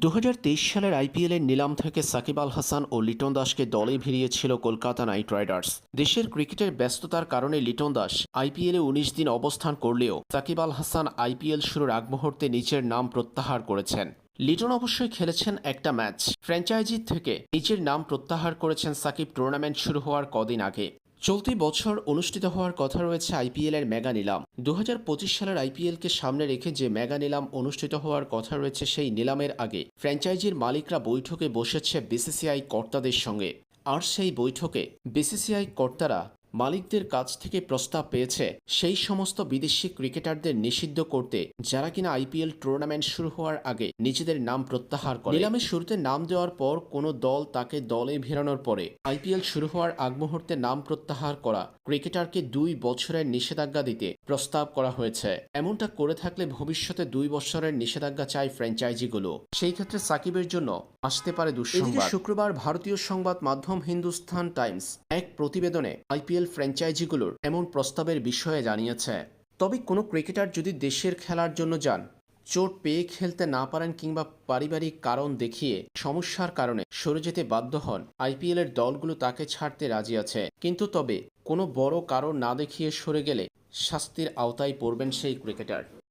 দু হাজার তেইশ সালের আইপিএলের নিলাম থেকে সাকিব আল হাসান ও লিটন দাসকে দলে ভিড়িয়েছিল কলকাতা নাইট রাইডার্স। দেশের ক্রিকেটের ব্যস্ততার কারণে লিটন দাস আইপিএলে উনিশ দিন অবস্থান করলেও সাকিব আল হাসান আইপিএল শুরুর আগ মুহূর্তে নিজের নাম প্রত্যাহার করেছেন। লিটন অবশ্যই খেলেছেন একটা ম্যাচ। ফ্র্যাঞ্চাইজি থেকে নিজের নাম প্রত্যাহার করেছেন সাকিব। টুর্নামেন্ট শুরু হওয়ার কদিন আগে। চলতি বছর অনুষ্ঠিত হওয়ার কথা রয়েছে আইপিএল এর মেগা নিলাম। দু হাজার পঁচিশ সালের আইপিএলকে সামনে রেখে যে মেগা নিলাম অনুষ্ঠিত হওয়ার কথা রয়েছে সেই নিলামের আগে ফ্র্যাঞ্চাইজির মালিকরা বৈঠকে বসেছে বিসিসিআই কর্তাদের সঙ্গে। আর সেই বৈঠকে বিসিসিআই কর্তারা মালিকদের কাছ থেকে প্রস্তাব পেয়েছে সেই সমস্ত বিদেশি ক্রিকেটারদের নিষিদ্ধ করতে, যারা কিনা আইপিএল টুর্নামেন্ট শুরু হওয়ার আগে নিজেদের নাম প্রত্যাহার করে। নিলামের শুরুতে নাম দেওয়ার পর কোনো দল তাকে দলে ভিড়ানোর পরে আইপিএল শুরু হওয়ার আগ মুহূর্তে নাম প্রত্যাহার করা, ক্রিকেটারকে দুই বছরের নিষেধাজ্ঞা দিতে প্রস্তাব করা হয়েছে। এমনটা করে থাকলে ভবিষ্যতে দুই বছরের নিষেধাজ্ঞা চায় ফ্র্যাঞ্চাইজিগুলো। সেই ক্ষেত্রে সাকিবের জন্য আসতে পারে দুঃসংবাদ। শুক্রবার ভারতীয় সংবাদ মাধ্যম হিন্দুস্তান টাইমস এক প্রতিবেদনে আইপিএল ফ্র্যাঞ্চাইজিগুলোর এমন প্রস্তাবের বিষয়ে জানিয়েছে। তবে কোনো ক্রিকেটার যদি দেশের খেলার জন্য যান, চোট পেয়ে খেলতে না পারেন কিংবা পারিবারিক কারণ দেখিয়ে সমস্যার কারণে সরে যেতে বাধ্য হন, আইপিএলের দলগুলো তাকে ছাড়তে রাজি আছে। কিন্তু তবে কোনো বড় কারণ না দেখিয়ে সরে গেলে শাস্তির আওতায় পড়বেন সেই ক্রিকেটার।